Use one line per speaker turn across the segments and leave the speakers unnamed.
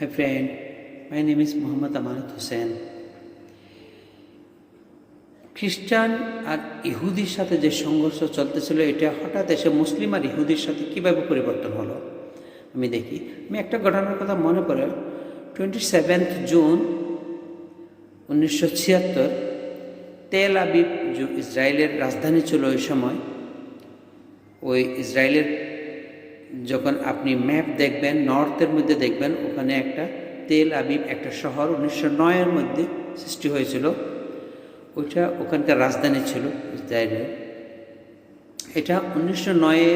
Hi friend, my name is Muhammad Amanat Hussain. খ্রিস্টান আর ইহুদির সাথে যে সংঘর্ষ চলতেছিল এটা হঠাৎ এসে মুসলিম আর ইহুদির সাথে কীভাবে পরিবর্তন হলো? আমি দেখি। আমি একটা ঘটনার কথা মনে পড়ে। টোয়েন্টি সেভেন্থ জুন উনিশশো ছিয়াত্তর তেল আবিব ইসরায়েলের রাজধানী ছিল ওই সময় ওই ইসরায়েলের যখন আপনি ম্যাপ দেখবেন নর্থের মধ্যে দেখবেন, ওখানে একটা তেল আবিব একটা শহর উনিশশো নয়ের মধ্যে সৃষ্টি হয়েছিল। ওইটা ওখানকার রাজধানী ছিল ইসরায়েলের এটা উনিশশো নয়ে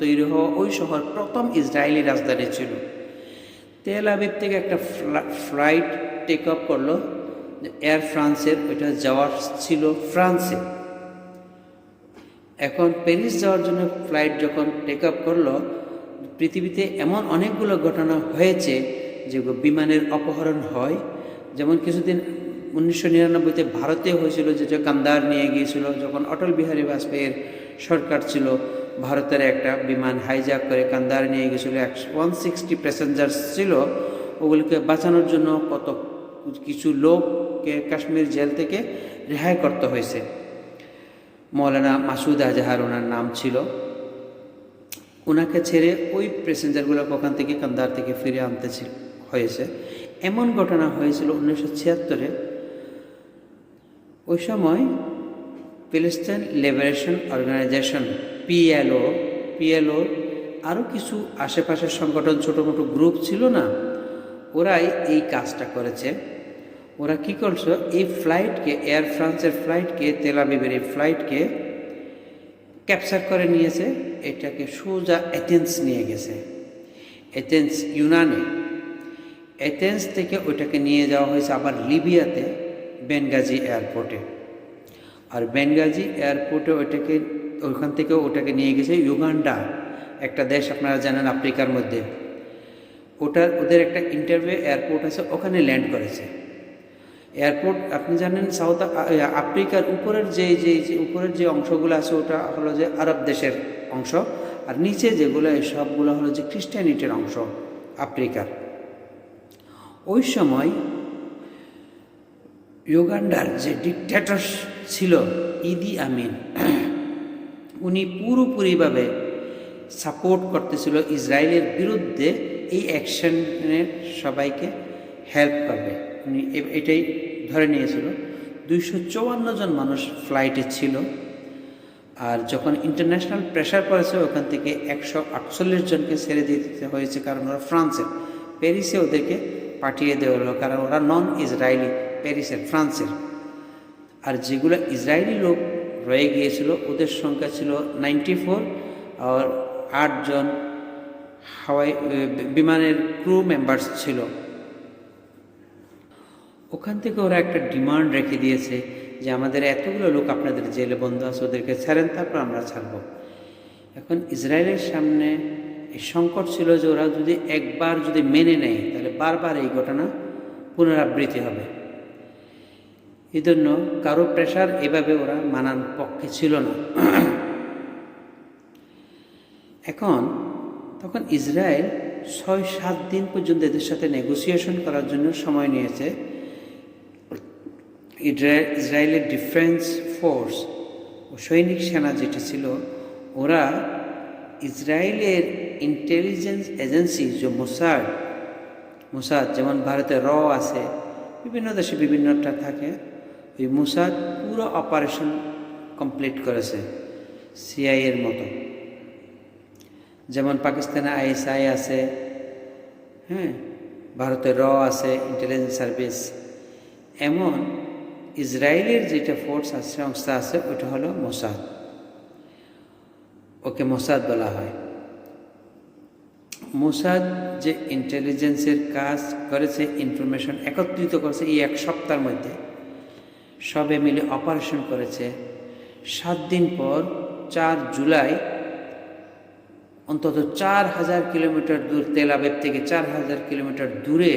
তৈরি হওয়া ওই শহর প্রথম ইসরায়েলি রাজধানী ছিল। তেল আবিব থেকে একটা ফ্লাইট টেক আপ করল এয়ার ফ্রান্সের ওইটা যাওয়ার ছিল ফ্রান্সে। এখন প্যারিস যাওয়ার জন্য ফ্লাইট যখন টেক আপ করল, পৃথিবীতে এমন অনেকগুলো ঘটনা হয়েছে যে বিমানের অপহরণ হয়। যেমন কিছুদিন উনিশশো নিরানব্বইতে ভারতে হয়েছিল যেটা কান্দার নিয়ে গিয়েছিল, যখন অটল বিহারী বাজপেয়ীর সরকার ছিল, ভারতের একটা বিমান হাইজ্যাক করে কান্দার নিয়ে গিয়েছিল ওয়ান সিক্সটি প্যাসেঞ্জার ছিল। ওগুলিকে বাঁচানোর জন্য কত কিছু লোককে কাশ্মীর জেল থেকে রেহাই করতে হয়েছে। মৌলানা মাসুদ আজাহার ওনার নাম ছিল। ওনাকে ছেড়ে ওই প্যাসেঞ্জারগুলোকে ওখান থেকে কান্দার থেকে ফিরে আনতে হয়েছে। এমন ঘটনা হয়েছিল উনিশশো ছিয়াত্তরে। ওই সময় Palestine Liberation Organization, PLO PLO আরও কিছু আশেপাশের সংগঠন, ছোটো মোটো গ্রুপ ছিল না, ওরাই এই কাজটা করেছে। ওরা কী করছে? এই ফ্লাইটকে এয়ার ফ্রান্সের ফ্লাইটকে তেলাবিবের এই ফ্লাইটকে ক্যাপচার করে নিয়েছে। এটাকে সোজা এথেন্স নিয়ে গেছে। এথেন্স ইউনানে এথেন্স থেকে ওইটাকে নিয়ে যাওয়া হয়েছে আবার লিবিয়াতে বেনগাজি এয়ারপোর্টে আর বেনগাজি এয়ারপোর্টে ওইটাকে, ওইখান থেকে ওটাকে নিয়ে গেছে ইউগান্ডা একটা দেশ আপনারা জানেন আফ্রিকার মধ্যে। ওটার, ওদের একটা ইন্টারভিউ এয়ারপোর্ট আছে, ওখানে ল্যান্ড করেছে। এয়ারপোর্ট, আপনি জানেন সাউথ আফ্রিকার উপরের যে যে উপরের যে অংশগুলো আছে, ওটা হলো যে আরব দেশের অংশ। আর নিচে যেগুলো সবগুলো হলো যে খ্রিস্টানিটির অংশ, আফ্রিকার। ওই সময় ইউগান্ডার যে ডিকটেটর ছিল ইদি আমিন, উনি পুরোপুরিভাবে সাপোর্ট করতেছিল ইসরায়েলের বিরুদ্ধে এই অ্যাকশনের সবাইকে হেল্প করবে। উনি এটাই ধরে নিয়েছিল। দুইশো চৌয়ান্ন জন মানুষ ফ্লাইটে ছিল আর যখন ইন্টারন্যাশনাল প্রেশার পড়েছে, ওখান থেকে একশো আটচল্লিশ জনকে ছেড়ে দিতে হয়েছে কারণ ওরা ফ্রান্সের। প্যারিসে ওদেরকে পাঠিয়ে দেওয়া হলো কারণ ওরা নন ইসরায়েলি প্যারিসের, ফ্রান্সের। আর যেগুলো ইসরায়েলি লোক রয়ে গিয়েছিল, ওদের সংখ্যা ছিল নাইনটি ফোর আর আটজন হাওয়াই বিমানের ক্রু মেম্বার্স ছিল। ওখান থেকে ওরা একটা ডিমান্ড রেখে দিয়েছে যে আমাদের এতগুলো লোক আপনাদের জেলে বন্ধু আছে, ওদেরকে ছাড়েন, তারপর আমরা ছাড়ব। এখন ইসরায়েলের সামনে এই সংকট ছিল যে ওরা যদি একবার যদি মেনে নেয়, তাহলে বারবার এই ঘটনা পুনরাবৃত্তি হবে। এই জন্য কারও প্রেশার এভাবে ওরা মানার পক্ষে ছিল না। এখন তখন ইসরায়েল ছয় সাত দিন পর্যন্ত এদের সাথে নেগোসিয়েশন করার জন্য সময় নিয়েছে। ইসরায়েলের ডিফেন্স ফোর্স ও সৈনিক সেনা যেটা ছিল, ওরা ইসরায়েলের ইন্টেলিজেন্স এজেন্সি যে মোসাদ মোসাদ যেমন ভারতে র আছে, বিভিন্ন দেশে বিভিন্নটা থাকে, ওই মোসাদ পুরো অপারেশন কমপ্লিট করেছে সিআইয়ের মতো। যেমন পাকিস্তানে আইএসআই আছে হ্যাঁ ভারতে র আছে ইন্টেলিজেন্স সার্ভিস এমন ইসরায়েলের যেটা ফোর্স সংস্থা আছে, ওটা হলো মোসাদ। ওকে মোসাদ বলা হয়। মোসাদ যে ইন্টেলিজেন্সের কাজ করেছে ইনফরমেশন একত্রিত করেছে এই এক সপ্তাহের মধ্যে, সবে মিলে অপারেশন করেছে। সাত দিন পর, চার জুলাই, অন্তত চার হাজার কিলোমিটার দূর তেলাবেব থেকে চার হাজার কিলোমিটার দূরে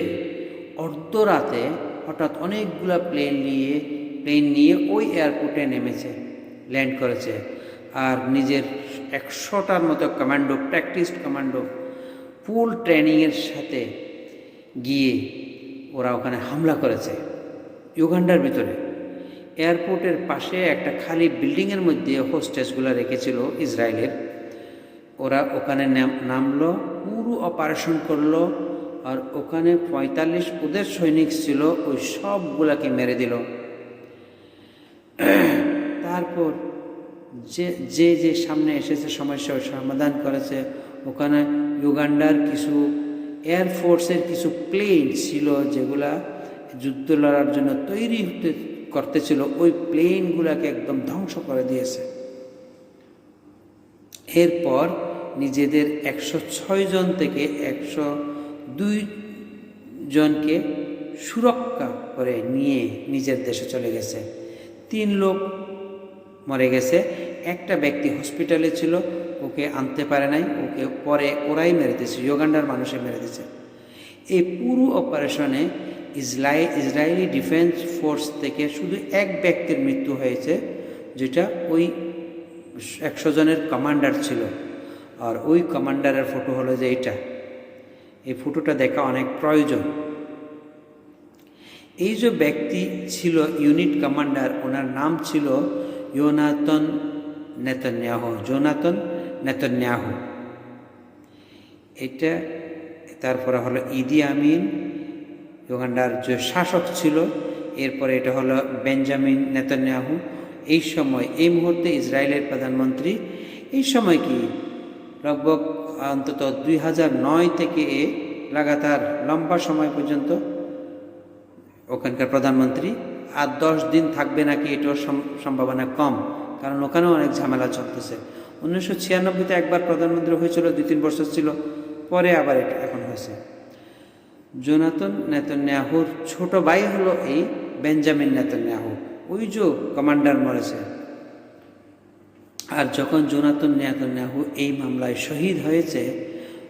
অর্ধরাতে হঠাৎ অনেকগুলা প্লেন নিয়ে প্লেন নিয়ে ওই এয়ারপোর্টে নেমেছে ল্যান্ড করেছে। আর নিজের একশোটার মতো কমান্ডো প্র্যাকটিস কমান্ডো ফুল ট্রেনিংয়ের সাথে গিয়ে ওরা ওখানে হামলা করেছে ইউগান্ডার ভিতরে। এয়ারপোর্টের পাশে একটা খালি বিল্ডিংয়ের মধ্যে হোস্টেসগুলো রেখেছিল ইসরায়েলের। ওরা ওখানে নাম- নামলো, পুরো অপারেশন করল আর ওখানে পঁয়তাল্লিশ ওদের সৈনিক ছিল, ওই সবগুলাকে মেরে দিল। তারপর যে যে যে সামনে এসেছে, সমস্যা ওর সমাধান করেছে, ওখানে ইউগান্ডার কিছু এয়ারফোর্সের কিছু প্লেন ছিল যেগুলা যুদ্ধ লড়ার জন্য তৈরি হতে, করতেছিল, ওই প্লেনগুলাকে একদম ধ্বংস করে দিয়েছে। এরপর নিজেদের একশো ছয় জন থেকে একশো দুই জনকে সুরক্ষা করে নিয়ে নিজের দেশে চলে গেছে। তিন লোক মরে গেছে। একটা ব্যক্তি হসপিটালে ছিল, ওকে আনতে পারে নাই, ওকে পরে ওরাই মেরে দিয়েছে, ইউগান্ডার মানুষে মেরে দিয়েছে। এই পুরো অপারেশনে ইসরায়েল ইসরায়েলি ডিফেন্স ফোর্স থেকে শুধু এক ব্যক্তির মৃত্যু হয়েছে, যেটা ওই একশো জনের কমান্ডার ছিল। আর ওই কমান্ডারের ফটো হলো যে এইটা। এই ফটোটা দেখা অনেক প্রয়োজন। এই যে ব্যক্তি ছিল ইউনিট কমান্ডার ওনার নাম ছিল ইয়োনাতন নেতন্যাহ জোনাতন নেতন্যাহ এটা, তারপরে হলো ইদি আমিন ইউগান্ডার যে শাসক ছিল, এরপরে এটা হলো বেঞ্জামিন নেতন্যাহু এই সময়, এই মুহূর্তে ইসরায়েলের প্রধানমন্ত্রী, এই সময় কি লগভগ অন্তত দুই হাজার নয় থেকে এ লাগাতার লম্বা সময় পর্যন্ত ওখানকার প্রধানমন্ত্রী। আর দশ দিন থাকবে নাকি এটাও সম- সম্ভাবনা কম, কারণ ওখানেও অনেক ঝামেলা চলতেছে। উনিশশো ছিয়ানব্বইতে একবার প্রধানমন্ত্রী হয়েছিল, দুই তিন বছর ছিল, পরে আবার এটা এখন হয়েছে। জোনাতন নেতন্যাহুর ছোট ভাই হলো এই বেঞ্জামিন নেতন্যাহু। ওই যে কমান্ডার মরেছে। আর যখন জোনাতন নেতন্যাহু এই মামলায় শহীদ হয়েছে,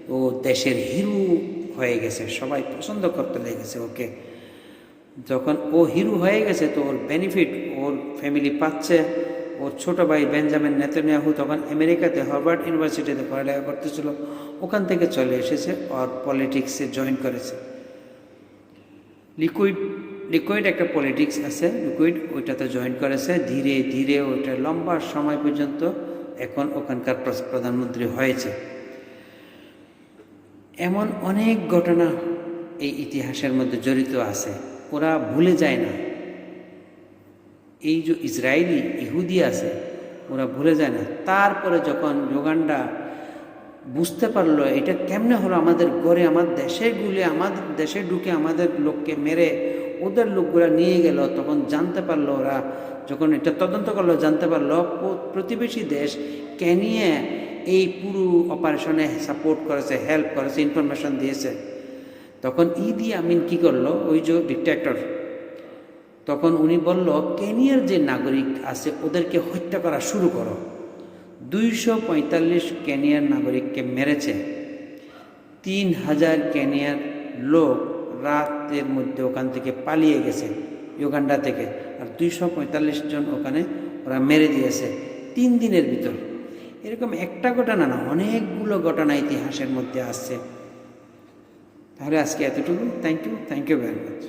ও দেশের হিরু হয়ে গেছে, সবাই পছন্দ করতে লেগেছে ওকে। যখন ও হিরু হয়ে গেছে তো ওর বেনিফিট ওর ফ্যামিলি পাচ্ছে। ওর ছোট ভাই বেঞ্জামিন নেতন্যাহু তখন আমেরিকাতে, হার্ভার্ড ইউনিভার্সিটিতে পড়ালেখা করতেছিল, ওখান থেকে চলে এসেছে আর পলিটিক্সে জয়েন করেছে। লিকুইড লিকুইড একটা পলিটিক্স আছে। লিকুইড ওইটাতে জয়েন করেছে। ধীরে ধীরে ওইটা লম্বা সময় পর্যন্ত এখন ওখানকার প্রধানমন্ত্রী হয়েছে। এমন অনেক ঘটনা এই ইতিহাসের মধ্যে জড়িত আছে। ওরা ভুলে যায় না। এই যে ইসরায়েলি ইহুদি আছে, ওরা ভুলে যায় না। তারপরে যখন যোগান্ডা বুঝতে পারল, এটা কেমনে হলো? আমাদের ঘরে আমার দেশে গুলে আমাদের দেশে ঢুকে আমাদের লোককে মেরে ওদের লোকগুলা নিয়ে গেল, তখন জানতে পারল ওরা, যখন এটা তদন্ত করল, জানতে পারল প্রতিবেশী দেশ কেনিয়ে এই পুরো অপারেশনে সাপোর্ট করেছে হেল্প করেছে ইনফরমেশন দিয়েছে। তখন ইদি আমিন কি করল, ওই যে ডিক্টেক্টর তখন উনি বলল, কেনিয়ার যে নাগরিক আছে, ওদেরকে হত্যা করা শুরু করো। দুইশো পঁয়তাল্লিশ কেনিয়ার নাগরিককে মেরেছে। তিন হাজার কেনিয়ার লোক রাতের মধ্যে ওখান থেকে পালিয়ে গেছে, ইউগান্ডা থেকে। আর দুইশো পঁয়তাল্লিশ জন ওখানে ওরা মেরে দিয়েছে, তিন দিনের ভিতর। এরকম একটা ঘটনা না, অনেকগুলো ঘটনা ইতিহাসের মধ্যে আসছে। তাহলে আজকে এতটুকু thank you thank you very much